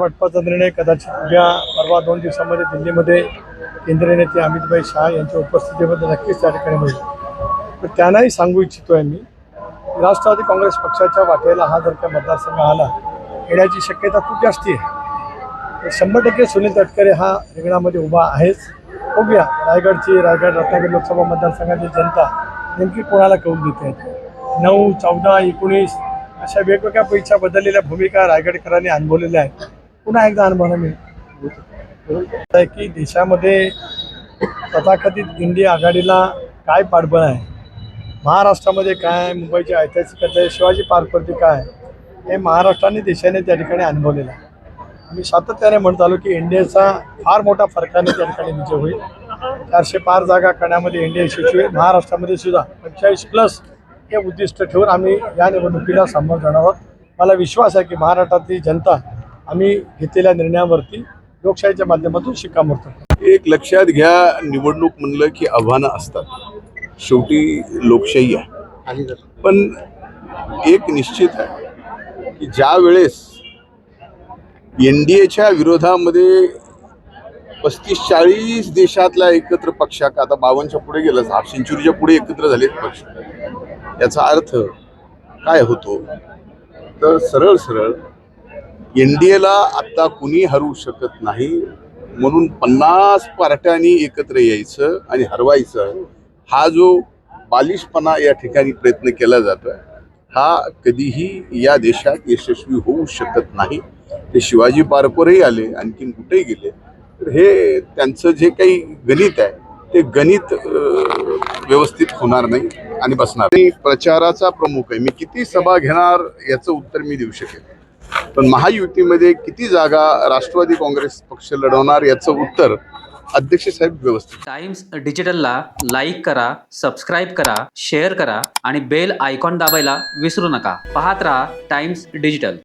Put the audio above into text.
वाटपाचा निर्णय कदाचित उद्या परवा दोन दिवसामध्ये दिल्लीमध्ये केंद्रीय नेते अमितभाई शहा यांच्या उपस्थितीमध्ये नक्कीच त्या ठिकाणी होईल. तर त्यांनाही सांगू इच्छितो आहे मी राष्ट्रवादी काँग्रेस पक्षाच्या वाटेला हा जर का मतदारसंघ आला येण्याची शक्यता खूप जास्ती आहे. तर शंभर टक्के सुनील तटकरे हा रिंगणामध्ये उभा आहेच. बघूया रायगडची रायगड रत्नागिरी लोकसभा मतदारसंघाची जनता नेमकी कोणाला कौल देते? नऊ चौदा एकोणीस अशा वेगवेगळ्या पैसा बदललेल्या भूमिका रायगडकरांनी अनुभवलेल्या आहेत. पुन्हा एकदा अनुभवणं मी. की देशामध्ये तथाकथित इंडिया आघाडीला काय पाठबळ आहे? महाराष्ट्रामध्ये काय आहे? मुंबईची ऐतिहासिक आहे शिवाजी पार्कवरती काय आहे? हे महाराष्ट्राने देशाने त्या ठिकाणी अनुभवलेलं आहे. मी सातत्याने म्हणत आलो की इंडियाचा फार मोठा फरकाने त्या ठिकाणी विजय होईल. चारशे पार जागा करण्यामध्ये इंडिया यशस्वी महाराष्ट्रामध्ये सुद्धा पंचेचाळीस प्लस हे उद्दिष्ट ठेवून आम्ही या निवडणुकीला सामोरं जाणार आहोत. मला विश्वास आहे की महाराष्ट्रातली जनता आम्ही घेतलेल्या निर्णयावरती लोकशाहीच्या माध्यमातून शिक्कामोर्तब. एक लक्षात घ्या निवडणूक म्हणलं की आव्हानं असतात. शेवटी लोकशाही आहे. पण एक निश्चित आहे की ज्या वेळेस एन डी एच्या विरोधामध्ये पस्तीस चाळीस देशातल्या एकत्र पक्षा का आता बावनच्या पुढे गेलं हाफ सेंचुरीच्या पुढे एकत्र झालेत पक्ष. याचा अर्थ काय होतो? तर सरळ सरळ एन डी एला आत्ता कुणी हरवू शकत नाही म्हणून पन्नास पार्ट्यांनी एकत्र यायचं आणि हरवायचं हा जो बालिशपणा या ठिकाणी प्रयत्न केला जातोय हा कधीही या देशात यशस्वी होऊ शकत नाही. ते शिवाजी पार्कवरही आले आणखीन कुठेही गेले तर हे त्यांचं जे काही गणित आहे ते गणित व्यवस्थित होणार नाही आणि बसणार नाही. प्रचाराचा प्रमुख आहे. मी किती सभा घेणार याचं उत्तर मी देऊ शकेन. पण महायुतीमध्ये किती जागा राष्ट्रवादी काँग्रेस पक्ष लढवणार याचं उत्तर अध्यक्ष साहेब व्यवस्थित. टाइम्स डिजिटलला लाईक करा सबस्क्राईब करा शेअर करा आणि बेल आयकॉन दाबायला विसरू नका. पाहत राहा टाइम्स डिजिटल.